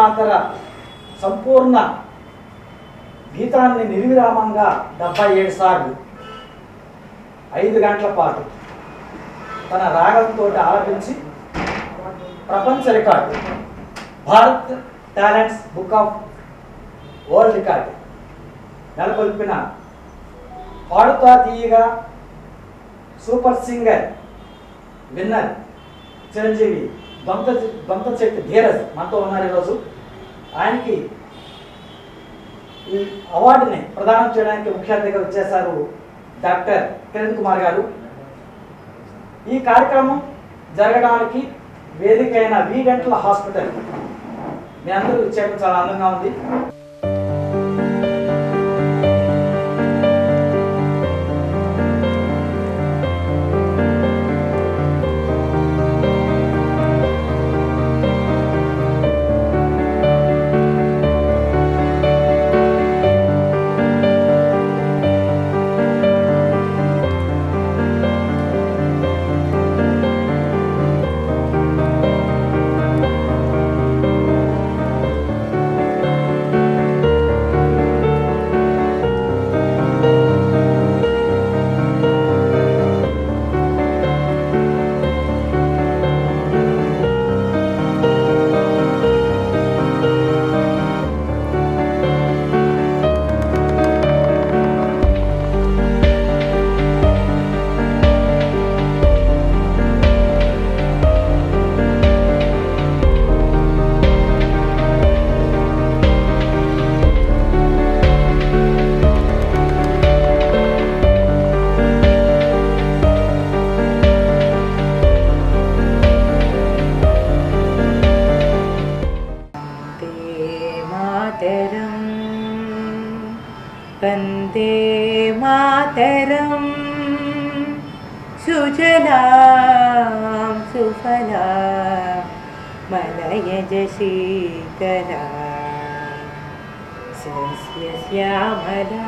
మాతర సంపూర్ణ గీతాన్ని నిర్విరామంగా డెబ్బై ఏడు సార్లు ఐదు గంటల పాటు తన రాగంతో ఆలపించి ప్రపంచ record Bharat talents book of world record నెలకొల్పిన Padutha Theeyaga super singer winner Chiranjeevi Dontha Dontha చెట్టు ధీరజ్ మనతో ఉన్నారు ఈరోజు. ఆయనకి ఈ అవార్డుని ప్రదానం చేయడానికి ముఖ్య అతిథిగా వచ్చేసారు డాక్టర్ కిరణ్ కుమార్ గారు. ఈ కార్యక్రమం జరగడానికి వేదిక అయిన వి డెంటల్ హాస్పిటల్. మీ అందరూ చేయడం చాలా అందంగా ఉంది. सुजलां सुफला मलयज शीतला सस्यश्यामला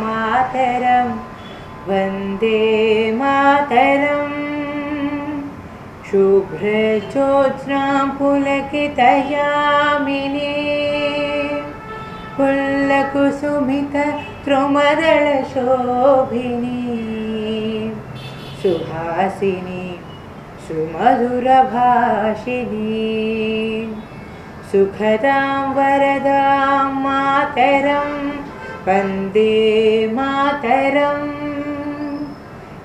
मातरं वन्दे मातरम्। शुभ्रज्योत्स्नां पुलकितयामिनी। त्रुमदलशोभिनी सुहासिनी सुमधुरभाषिणी। सुखदां वरदां मातरं वन्दे मातरम्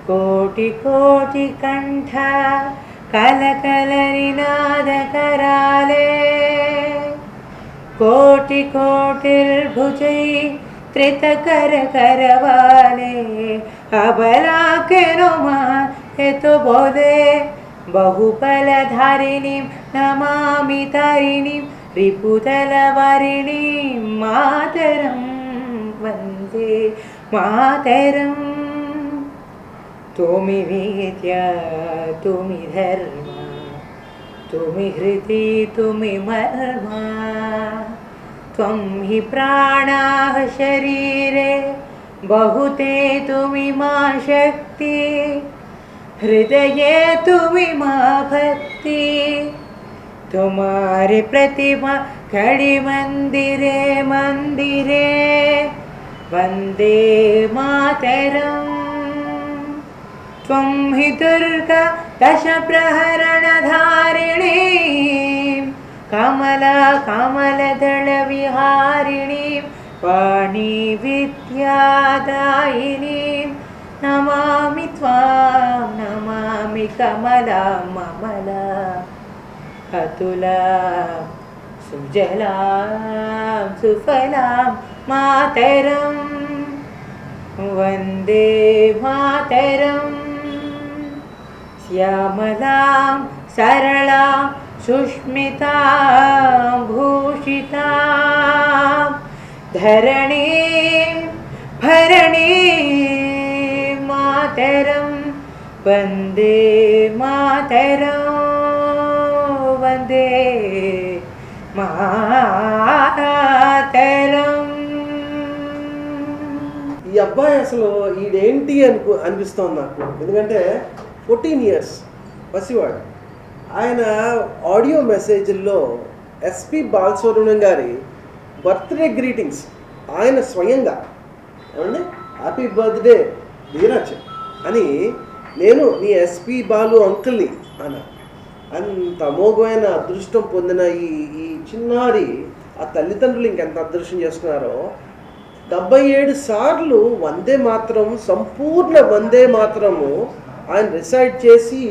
कोटिकोटिकण्ठ कलकलनिनादकराले। कोटिकोटिर्भुजै त्रितकरकरवाले। अबलाकेनुमा हेतु बोधे बहुफलधारिणीं नमामि तारिणीं रिपुतलवारिणीं मातरं वंदे मातरम् तुमि विद्या तुमि धर्म तुमि हृदि तुमि मर्मा त्वं हि प्राणाः शरीरे बहुते तुमि मा शक्ति हृदये तुमि मा भक्ति। तुम्हारे प्रतिमा खड़ी मंदिरे मंदिरे वन्दे मातरम्। त्वं हि दुर्गा दशप्रहरणधारिणीं कमला कमलदलविहारिणीं वाणीविद्यादायिनीं नमामि त्वां नमामि कमलां ममला अतुलां सुजलां सुफलां मातरम् वन्दे मातरम्। श्यामलां सरलां सुष्मितां भूषितां धरणीं भरणीं मातरं वन्दे मातरं वन्दे మాతరం ఈ అబ్బాయి అసలు ఈడేంటి అనుకో అనిపిస్తోంది నాకు ఎందుకంటే ఫోర్టీన్ ఇయర్స్ పసివాడు ఆయన ఆడియో మెసేజ్ల్లో ఎస్పి బాలసుబ్రహ్మణ్యం గారి బర్త్డే గ్రీటింగ్స్. ఆయన స్వయంగా ఏమండి? హ్యాపీ బర్త్డే ధీరాజ్ అని నేను నీ ఎస్పి బాలు అంకుల్ని అన్న అంత అమోఘమైన అదృష్టం పొందిన ఈ ఈ చిన్నారి ఆ తల్లిదండ్రులు ఇంకెంత అదృష్టం చేస్తున్నారో డెబ్బై ఏడు సార్లు వందే మాత్రం సంపూర్ణ వందే మాత్రము ఆయన రిసైడ్ చేసి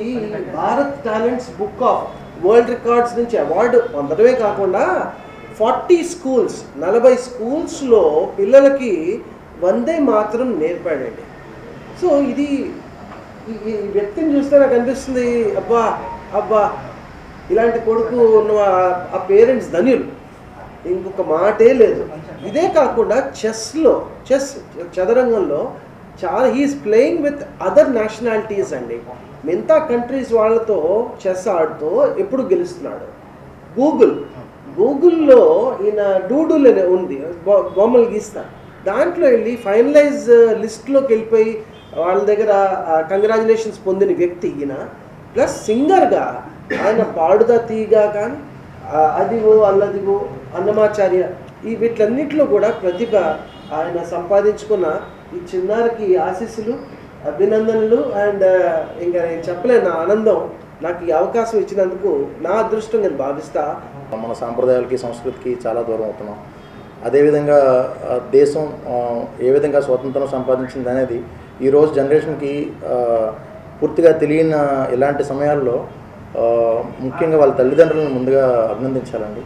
Bharat talents book of world records నుంచి అవార్డు పొందడమే కాకుండా ఫార్టీ స్కూల్స్ నలభై స్కూల్స్లో పిల్లలకి వందే మాత్రం నేర్పాడండి. సో ఇది ఈ- వ్యక్తిని చూస్తే నాకు అనిపిస్తుంది అబ్బా అబ్బా ఇలాంటి కొడుకు ఉన్న ఆ- పేరెంట్స్ ధనులు. ఇంకొక మాటే లేదు. ఇదే కాకుండా చెస్లో చెస్ చదరంగంలో చాలా he is playing with other nationalities అండి. మిగతా కంట్రీస్ వాళ్ళతో చెస్ ఆడుతూ ఎప్పుడు గెలుస్తున్నాడు. గూగుల్. గూగుల్లో ఈయన డూడుల్ అనే ఉంది బొమ్మలు గీస్తా. దాంట్లో వెళ్ళి ఫైనలైజ్ లిస్ట్లోకి వెళ్ళిపోయి వాళ్ళ దగ్గర కంగ్రాచులేషన్స్ పొందిన వ్యక్తి ఈయన. ప్లస్ సింగర్గా ఆయన పాడుదా తీగా కానీ అదివో అల్లదివో అన్నమాచార్య ఈ వీటిలన్నిటిలో కూడా ప్రతిభ ఆయన సంపాదించుకున్న ఈ చిన్నారికి ఆశీస్సులు అభినందనలు అండ్ ఇంకా నేను చెప్పలేను నా ఆనందం నాకు ఈ అవకాశం ఇచ్చినందుకు నా అదృష్టం నేను భావిస్తా. మన సాంప్రదాయాలకి సంస్కృతికి చాలా దూరం అవుతున్నాం. అదేవిధంగా దేశం ఏ విధంగా స్వాతంత్రం సంపాదించింది అనేది ఈరోజు జనరేషన్కి పూర్తిగా తెలియని ఇలాంటి సమయాల్లో ముఖ్యంగా వాళ్ళ తల్లిదండ్రులను ముందుగా అభినందించాలండి.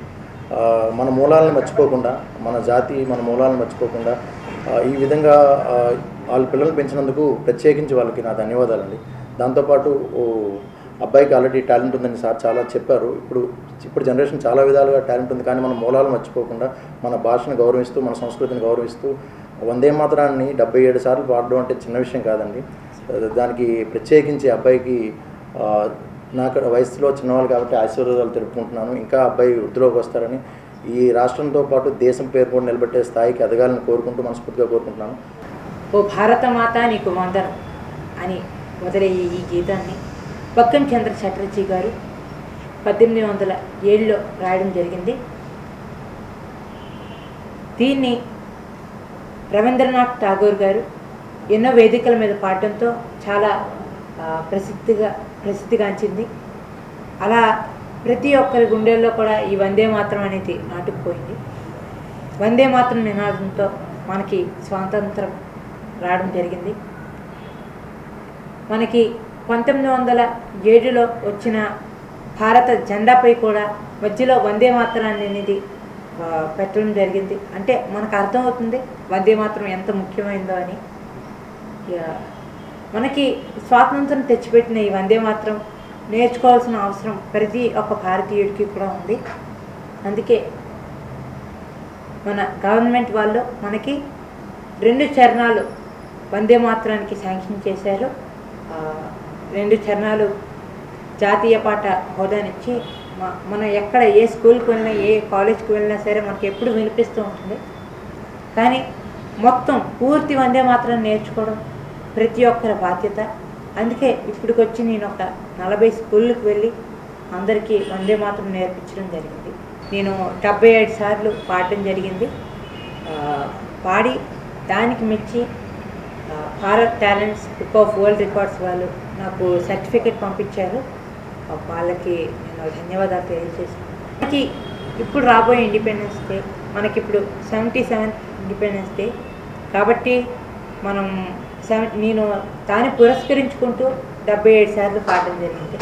మన మూలాలను మర్చిపోకుండా మన జాతి మన మూలాలను మర్చిపోకుండా ఈ విధంగా వాళ్ళ పిల్లలు పెంచినందుకు ప్రత్యేకించి వాళ్ళకి నా ధన్యవాదాలండి. దాంతోపాటు ఓ, అబ్బాయికి ఆల్రెడీ టాలెంట్ ఉందని సార్ చాలా చెప్పారు. ఇప్పుడు ఇప్పుడు జనరేషన్ చాలా విధాలుగా టాలెంట్ ఉంది. కానీ మన మూలాలు మర్చిపోకుండా మన భాషను గౌరవిస్తూ మన సంస్కృతిని గౌరవిస్తూ వందే మాత్రాన్ని డెబ్బై ఏడు సార్లు పాడడం అంటే చిన్న విషయం కాదండి. దానికి ప్రత్యేకించి అబ్బాయికి నాకు వయసులో చిన్నవాళ్ళు కాబట్టి ఆశీర్వాదాలు తెలుపుకుంటున్నాను. ఇంకా అబ్బాయి వృద్ధిలోకి వస్తారని ఈ రాష్ట్రంతో పాటు దేశం పేరు కూడా నిలబెట్టే స్థాయికి ఎదగాలని కోరుకుంటూ మనస్ఫూర్తిగా కోరుకుంటున్నాను. ఓ భారత మాత నీకు వందనం అని మొదలయ్యే ఈ గీతాన్ని పక్కన చంద్ర చటర్జీ గారు పద్దెనిమిది వందల ఏడులో రాయడం జరిగింది. దీన్ని రవీంద్రనాథ్ ఠాగూర్ గారు ఎన్నో వేదికల మీద పాడటంతో చాలా ప్రసిద్ధిగా ప్రసిద్ధిగాంచింది. అలా ప్రతి ఒక్కరి గుండెల్లో కూడా ఈ వందే మాత్రం అనేది నాటుకుపోయింది. వందే మాత్రం నినాదంతో మనకి స్వాతంత్రం రావడం జరిగింది. మనకి పంతొమ్మిది వందల ఏడులో వచ్చిన భారత జెండాపై కూడా మధ్యలో వందే మాత్రాన్ని అనేది పెట్టడం జరిగింది. అంటే మనకు అర్థమవుతుంది వందే మాత్రం ఎంత ముఖ్యమైనదో అని. ఇక మనకి స్వాతంత్రం తెచ్చిపెట్టిన ఈ వందే మాత్రం నేర్చుకోవాల్సిన అవసరం ప్రతి ఒక్క భారతీయుడికి కూడా ఉంది. అందుకే మన గవర్నమెంట్ వాళ్ళు మనకి రెండు చరణాలు వందే మాత్రానికి శాంక్షన్ చేశారు. రెండు చరణాలు జాతీయ పాట హోదానిచ్చి మనం ఎక్కడ ఏ స్కూల్కి వెళ్ళినా ఏ కాలేజ్కి వెళ్ళినా సరే మనకి ఎప్పుడు వినిపిస్తూ ఉంటుంది. కానీ మొత్తం పూర్తి వందే మాత్రం నేర్చుకోవడం ప్రతి ఒక్కరి బాధ్యత. అందుకే ఇప్పటికొచ్చి నేను ఒక నలభై స్కూళ్ళకి వెళ్ళి అందరికీ వందే మాత్రం నేర్పించడం జరిగింది. నేను డెబ్బై ఏడు సార్లు పాడటం జరిగింది. పాడి దానికి మెచ్చి Bharat talents book of world records వాళ్ళు నాకు సర్టిఫికెట్ పంపించారు. వాళ్ళకి నేను ధన్యవాదాలు తెలియజేస్తున్నాను మనకి ఇప్పుడు రాబోయే ఇండిపెండెన్స్ డే మనకి ఇప్పుడు సెవెంటీ సెవెంత్ ఇండిపెండెన్స్ డే కాబట్టి మనం నేను దాన్ని పురస్కరించుకుంటూ డెబ్బై ఏడు సార్లు పాడడం జరిగింది.